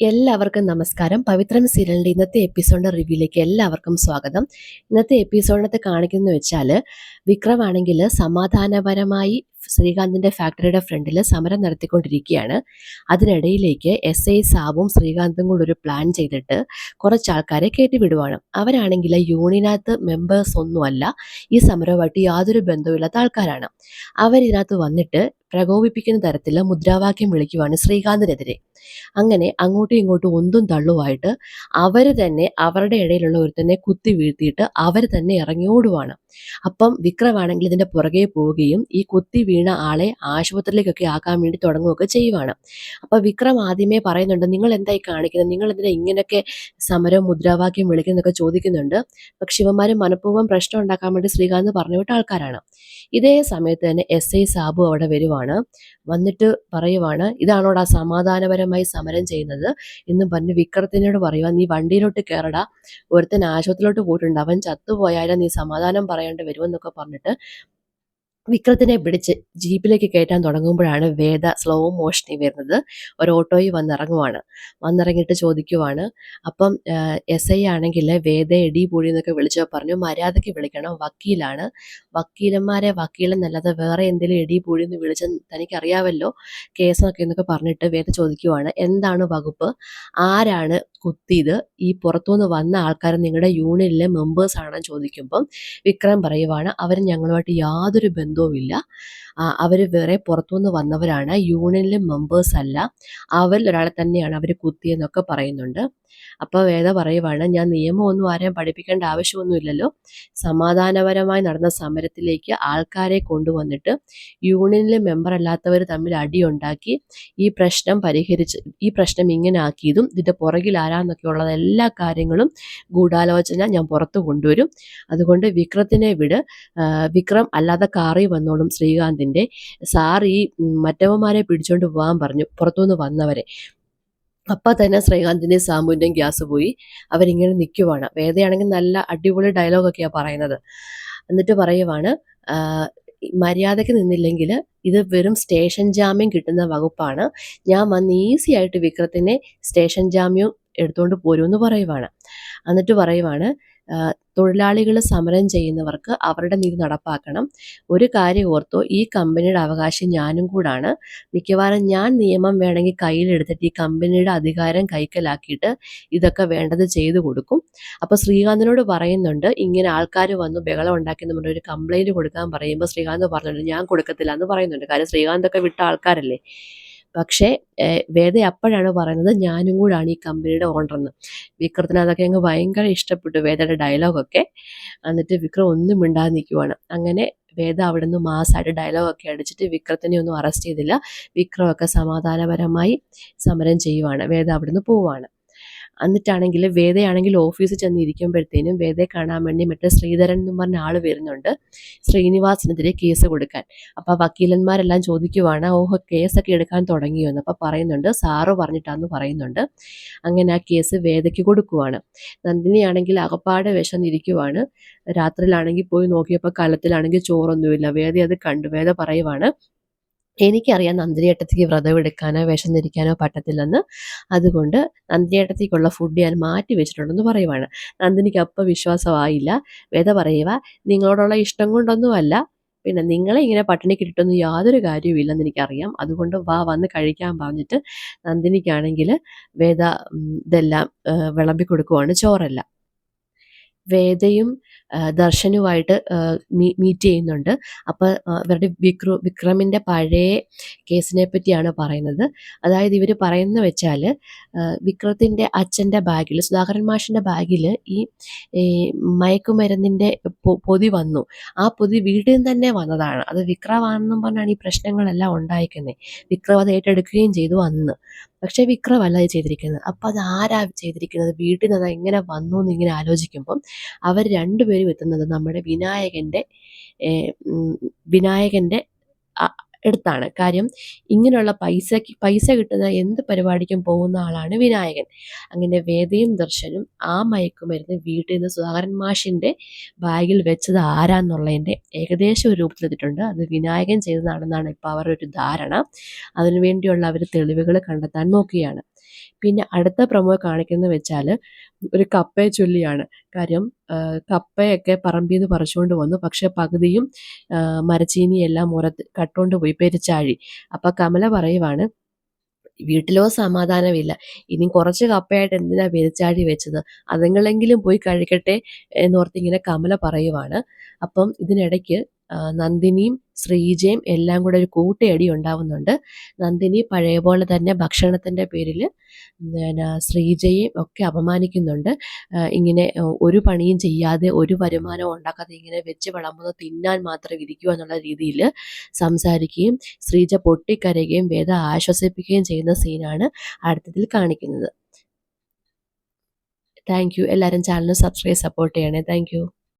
എല്ലാവർക്കും നമസ്കാരം. പവിത്രം സീരിയലിന്റെ ഇന്നത്തെ എപ്പിസോഡിന്റെ റിവ്യൂയിലേക്ക് എല്ലാവർക്കും സ്വാഗതം. ഇന്നത്തെ എപ്പിസോഡിനകത്ത് കാണിക്കുന്നത് വെച്ചാൽ വിക്രമാണെങ്കിൽ സമാധാനപരമായി ശ്രീകാന്തിന്റെ ഫാക്ടറിയുടെ ഫ്രണ്ടിൽ സമരം നടത്തിക്കൊണ്ടിരിക്കുകയാണ്. അതിനിടയിലേക്ക് എസ് ഐ സാബും ശ്രീകാന്തും കൂടെ ഒരു പ്ലാൻ ചെയ്തിട്ട് കുറച്ച് ആൾക്കാരെ കയറ്റിവിടുവാണ് അവരാണെങ്കിൽ യൂണിയനകത്ത് മെമ്പേഴ്സ് ഒന്നുമല്ല ഈ സമരവുമായിട്ട് യാതൊരു ബന്ധവുമില്ലാത്ത ആൾക്കാരാണ്. അവരിതിനകത്ത് വന്നിട്ട് പ്രകോപിപ്പിക്കുന്ന തരത്തിൽ മുദ്രാവാക്യം വിളിക്കുവാണ് ശ്രീകാന്തിനെതിരെ. അങ്ങനെ അങ്ങോട്ടും ഇങ്ങോട്ടും ഒന്നും തള്ളുമായിട്ട് അവർ തന്നെ അവരുടെ ഇടയിലുള്ള ഒരുത്തനെ കുത്തി വീഴ്ത്തിയിട്ട് അവർ തന്നെ ഇറങ്ങിയോടുവാണ് അപ്പം വിക്രമാണെങ്കിൽ ഇതിന്റെ പുറകെ പോവുകയും ഈ കുത്തി വീണ ആളെ ആശുപത്രിയിലേക്കൊക്കെ ആക്കാൻ വേണ്ടി തുടങ്ങുകയൊക്കെ ചെയ്യുവാണ്. അപ്പോൾ വിക്രം ആദ്യമേ പറയുന്നുണ്ട് നിങ്ങൾ എന്തായി കാണിക്കുന്നത്? നിങ്ങൾ എന്തിനാ ഇങ്ങനെയൊക്കെ സമരം മുദ്രാവാക്യം വിളിക്കുന്നൊക്കെ ചോദിക്കുന്നുണ്ട്. പക്ഷെ ഇവന്മാർ മനഃപൂർവം പ്രശ്നം ഉണ്ടാക്കാൻ വേണ്ടി ശ്രീകാന്ത് പറഞ്ഞു വിട്ട ആൾക്കാരാണ്. ഇതേ സമയത്ത് തന്നെ എസ് ഐ സാബു അവിടെ വരുവാണ്. വന്നിട്ട് പറയുവാണ് ഇതാണോടാ സമാധാനപരമായി സമരം ചെയ്യുന്നത്? എന്ന് പറഞ്ഞ് വിക്രത്തിനോട് പറയുക നീ വണ്ടിയിലോട്ട് കയറടാ ഒരുത്തൻ ആശുപത്രിയിലോട്ട് പോയിട്ടുണ്ട്. അവൻ ചത്തുപോയാലും നീ സമാധാനം പറയേണ്ടി വരുമെന്നൊക്കെ പറഞ്ഞിട്ട് വിക്രത്തിനെ പിടിച്ച് ജീപ്പിലേക്ക് കയറ്റാൻ തുടങ്ങുമ്പോഴാണ് വേദ സ്ലോ മോഷനിൽ വരുന്നത്. ഒരു ഓട്ടോയിൽ വന്നിറങ്ങുവാണ്. വന്നിറങ്ങിയിട്ട് ചോദിക്കുവാണ് അപ്പം എസ് ഐ ആണെങ്കിൽ വേദ എടി പൂഴി എന്നൊക്കെ വിളിച്ചോ പറഞ്ഞു മര്യാദയ്ക്ക് വിളിക്കണം വക്കീലാണ്. വക്കീലന്മാരെ വക്കീലെന്നല്ലാതെ വേറെ എന്തെങ്കിലും എടി പൂഴി എന്ന് വിളിച്ച തനിക്കറിയാമല്ലോ കേസൊക്കെ എന്നൊക്കെ പറഞ്ഞിട്ട് വേദ ചോദിക്കുവാണ് എന്താണ് വകുപ്പ്? ആരാണ് കുത്തിയത്? ഈ പുറത്തുനിന്ന് വന്ന ആൾക്കാർ നിങ്ങളുടെ യൂണിയനിലെ മെമ്പേഴ്സ് ആണെന്ന് ചോദിക്കുമ്പം വിക്രം പറയുവാണ് അവർ ഞങ്ങളുമായിട്ട് യാതൊരു ബന്ധവുമില്ല. അവർ വേറെ പുറത്തുനിന്ന് വന്നവരാണ്. യൂണിയനിലെ മെമ്പേഴ്സ് അല്ല. അവരിൽ ഒരാളെ തന്നെയാണ് അവർ കുത്തിയെന്നൊക്കെ പറയുന്നുണ്ട്. അപ്പോൾ വേദ പറയുവാണ് ഞാൻ നിയമമൊന്നും ആരെയും പഠിപ്പിക്കേണ്ട ആവശ്യമൊന്നുമില്ലല്ലോ. സമാധാനപരമായി നടന്ന സമരത്തിലേക്ക് ആൾക്കാരെ കൊണ്ടുവന്നിട്ട് യൂണിയനിലെ മെമ്പർ അല്ലാത്തവർ തമ്മിൽ അടിയുണ്ടാക്കി ഈ പ്രശ്നം പരിഹരിച്ച് ഈ പ്രശ്നം ഇങ്ങനെ ആക്കിയതും ഇതിന്റെ പുറകിൽ ആരാന്നൊക്കെ ഉള്ളത് എല്ലാ കാര്യങ്ങളും ഗൂഢാലോചന ഞാൻ പുറത്തു കൊണ്ടുവരും. അതുകൊണ്ട് വിക്രത്തിനെ വിട്. വിക്രം അല്ലാതെ കാറി വന്നോളും ശ്രീകാന്തിന്റെ സാർ ഈ മറ്റവന്മാരെ പിടിച്ചോണ്ട് പോകാൻ പറഞ്ഞു പുറത്തുനിന്ന് വന്നവരെ. അപ്പം തന്നെ ശ്രീകാന്തിന്റെ സാമ്പുവിന്റെയും ഗ്യാസ് പോയി. അവരിങ്ങനെ നിൽക്കുവാണ് വേദയാണെങ്കിൽ നല്ല അടിപൊളി ഡയലോഗൊക്കെയാണ് പറയുന്നത്. എന്നിട്ട് പറയുവാണ് മര്യാദയ്ക്ക് നിന്നില്ലെങ്കിൽ ഇത് വെറും സ്റ്റേഷൻ ജാമ്യം കിട്ടുന്ന വകുപ്പാണ്. ഞാൻ വന്ന് ഈസി ആയിട്ട് വിക്രത്തിനെ സ്റ്റേഷൻ ജാമ്യം എടുത്തുകൊണ്ട് പോരുമെന്ന് പറയുവാണ്. എന്നിട്ട് പറയുവാണ് തൊഴിലാളികൾ സമരം ചെയ്യുന്നവർക്ക് അവരുടെ നീതി നടപ്പാക്കണം. ഒരു കാര്യം ഓർത്തോ ഈ കമ്പനിയുടെ അവകാശം ഞാനും കൂടാണ്. മിക്കവാറും ഞാൻ നിയമം വേണമെങ്കിൽ കയ്യിലെടുത്തിട്ട് ഈ കമ്പനിയുടെ അധികാരം കൈക്കലാക്കിയിട്ട് ഇതൊക്കെ വേണ്ടത് ചെയ്തു കൊടുക്കും. അപ്പോൾ ശ്രീകാന്തിനോട് പറയുന്നുണ്ട് ഇങ്ങനെ ആൾക്കാർ വന്നു ബഹളം ഉണ്ടാക്കി നമ്മുടെ പറഞ്ഞൊരു കംപ്ലൈന്റ് കൊടുക്കാൻ പറയുമ്പോൾ ശ്രീകാന്ത് പറഞ്ഞിട്ടുണ്ട് ഞാൻ കൊടുക്കത്തില്ല എന്ന് പറയുന്നുണ്ട്. കാര്യം ശ്രീകാന്തൊക്കെ വിട്ട ആൾക്കാരല്ലേ? പക്ഷേ വേദ അപ്പോഴാണ് പറയുന്നത് ഞാനും കൂടാണ് ഈ കമ്പനിയുടെ ഓണറെന്ന് വിക്രത്തിന് അതൊക്കെ അങ്ങ് ഭയങ്കര ഇഷ്ടപ്പെട്ടു വേദയുടെ ഡയലോഗൊക്കെ എന്നിട്ട് വിക്രം ഒന്നും മിണ്ടാതെ നിൽക്കുവാണ് അങ്ങനെ വേദ അവിടെ നിന്ന് മാസമായിട്ട് ഡയലോഗൊക്കെ അടിച്ചിട്ട് വിക്രത്തിനെ ഒന്നും അറസ്റ്റ് ചെയ്തില്ല. വിക്രമൊക്കെ സമാധാനപരമായി സമരം ചെയ്യുവാണ്. വേദ അവിടെ നിന്ന് പോവാണ്. എന്നിട്ടാണെങ്കിൽ വേദയാണെങ്കിൽ ഓഫീസിൽ ചെന്ന് ഇരിക്കുമ്പോഴത്തേനും വേദയെ കാണാൻ വേണ്ടി മറ്റേ ശ്രീധരൻ എന്ന് പറഞ്ഞ ആൾ വരുന്നുണ്ട് ശ്രീനിവാസിനെതിരെ കേസ് കൊടുക്കാൻ. അപ്പോൾ വക്കീലന്മാരെല്ലാം ചോദിക്കുവാണ് ഓഹോ കേസൊക്കെ എടുക്കാൻ തുടങ്ങിയോ എന്ന് അപ്പോൾ പറയുന്നുണ്ട് സാറ് പറഞ്ഞിട്ടാന്ന് പറയുന്നുണ്ട്. അങ്ങനെ ആ കേസ് വേദയ്ക്ക് കൊടുക്കുവാണ്. നന്ദിനിയാണെങ്കിൽ അകപ്പാടെ വിശന്നിരിക്കുവാണ്. രാത്രിയിലാണെങ്കിൽ പോയി നോക്കിയപ്പോൾ കലത്തിലാണെങ്കിൽ ചോറൊന്നുമില്ല. വേദ അത് കണ്ടു. വേദ പറയുവാണ് എനിക്കറിയാം നന്ദിനിയേട്ടത്തിക്ക് വ്രതം എടുക്കാനോ വിശന്നിരിക്കാനോ പറ്റത്തില്ലെന്ന്. അതുകൊണ്ട് നന്ദിനിയേട്ടത്തേക്കുള്ള ഫുഡ് ഞാൻ മാറ്റി വെച്ചിട്ടുണ്ടെന്ന് പറയുവാണ്. നന്ദിനിക്ക് അപ്പം വിശ്വാസമായില്ല. വേദ പറയുക നിങ്ങളോടുള്ള ഇഷ്ടം കൊണ്ടൊന്നുമല്ല. പിന്നെ നിങ്ങളെ ഇങ്ങനെ പട്ടിണി കിട്ടൊന്നും യാതൊരു കാര്യവുമില്ലെന്ന് എനിക്കറിയാം. അതുകൊണ്ട് വാ വന്ന് കഴിക്കാൻ പറഞ്ഞിട്ട് നന്ദിനിക്കാണെങ്കിൽ വേദ ഇതെല്ലാം വിളമ്പി കൊടുക്കുവാണ് ചോറെല്ലാം. വേദയും ദർശനുമായിട്ട് മീറ്റ് ചെയ്യുന്നുണ്ട്. അപ്പോൾ ഇവരുടെ വിക്രു വിക്രമിന്റെ പഴയ കേസിനെ പറ്റിയാണ് പറയുന്നത്. അതായത് ഇവർ പറയുന്ന വെച്ചാൽ വിക്രത്തിന്റെ അച്ഛന്റെ ബാഗിൽ സുധാകരൻ മാഷിന്റെ ബാഗിൽ ഈ മയക്കുമരുന്നിന്റെ പൊതി വന്നു. ആ പൊതി വീട്ടിൽ നിന്ന് തന്നെ വന്നതാണ്. അത് വിക്രമാണെന്നും പറഞ്ഞാണ് ഈ പ്രശ്നങ്ങളെല്ലാം ഉണ്ടായിരിക്കുന്നത് വിക്രം അത് ഏറ്റെടുക്കുകയും ചെയ്തു അന്ന്. പക്ഷേ വിക്രമല്ല അത് ചെയ്തിരിക്കുന്നത്. അപ്പോൾ അത് ആരാ ചെയ്തിരിക്കുന്നത്? വീട്ടിൽ നിന്ന് അത് എങ്ങനെ വന്നു എന്ന് ഇങ്ങനെ ആലോചിക്കുമ്പം അവർ രണ്ടുപേരും എത്തുന്നത് നമ്മുടെ വിനായകന്റെ വിനായകന്റെ എടുത്താണ്. കാര്യം ഇങ്ങനെയുള്ള പൈസ പൈസ കിട്ടുന്ന എന്ത് പരിപാടിക്കും പോകുന്ന ആളാണ് വിനായകൻ. അങ്ങനെ വേദയും ദർശനും ആ മയക്കുമരുന്ന് വീട്ടിൽ നിന്ന് സുധാകരൻ മാഷിന്റെ ബാഗിൽ വെച്ചത് ആരാന്നുള്ളതിന്റെ ഏകദേശം ഒരു രൂപത്തിലെത്തിയിട്ടുണ്ട് അത് വിനായകൻ ചെയ്തതാണെന്നാണ് ഇപ്പോൾ അവരുടെ ഒരു ധാരണ. അതിനുവേണ്ടിയുള്ള അവർ തെളിവുകൾ കണ്ടെത്താൻ നോക്കുകയാണ്. പിന്നെ അടുത്ത പ്രൊമോ കാണിക്കുന്നത് വെച്ചാൽ ഒരു കപ്പയെ ചൊല്ലിയാണ്. കാര്യം കപ്പയൊക്കെ പറമ്പിൽ നിന്ന് പറിച്ചുകൊണ്ട് വന്നു. പക്ഷേ പകുതിയും മരച്ചീനിയെല്ലാം മുറത്ത് കട്ടുകൊണ്ട് പോയി. പെരിച്ചാഴി. അപ്പം കമല പറയുവാണ് വീട്ടിലോ സമാധാനമില്ല. ഇനി കുറച്ച് കപ്പയായിട്ട് എന്തിനാ പെരിച്ചാഴി വെച്ചത്? അതുങ്ങളെങ്കിലും പോയി കഴിക്കട്ടെ എന്നോർത്തിങ്ങനെ കമല പറയുവാണ്. അപ്പം ഇതിനിടയ്ക്ക് നന്ദിനിയും ശ്രീജയും എല്ലാം കൂടെ ഒരു കൂട്ടയടി ഉണ്ടാവുന്നുണ്ട്. നന്ദിനി പഴയ പോലെ തന്നെ ഭക്ഷണത്തിന്റെ പേരിൽ പിന്നെ ശ്രീജയും ഒക്കെ അപമാനിക്കുന്നുണ്ട്. ഇങ്ങനെ ഒരു പണിയും ചെയ്യാതെ ഒരു വരുമാനവും ഉണ്ടാക്കാതെ ഇങ്ങനെ വെച്ച് വിളമ്പുന്ന തിന്നാൻ മാത്രം ഇരിക്കുക എന്നുള്ള രീതിയിൽ സംസാരിക്കുകയും ശ്രീജ പൊട്ടിക്കരയുകയും വേദ ആശ്വസിപ്പിക്കുകയും ചെയ്യുന്ന സീനാണ് അടുത്തതിൽ കാണിക്കുന്നത്. Thank you. എല്ലാവരും ചാനൽ സബ്സ്ക്രൈബ് സപ്പോർട്ട് ചെയ്യണേ. താങ്ക്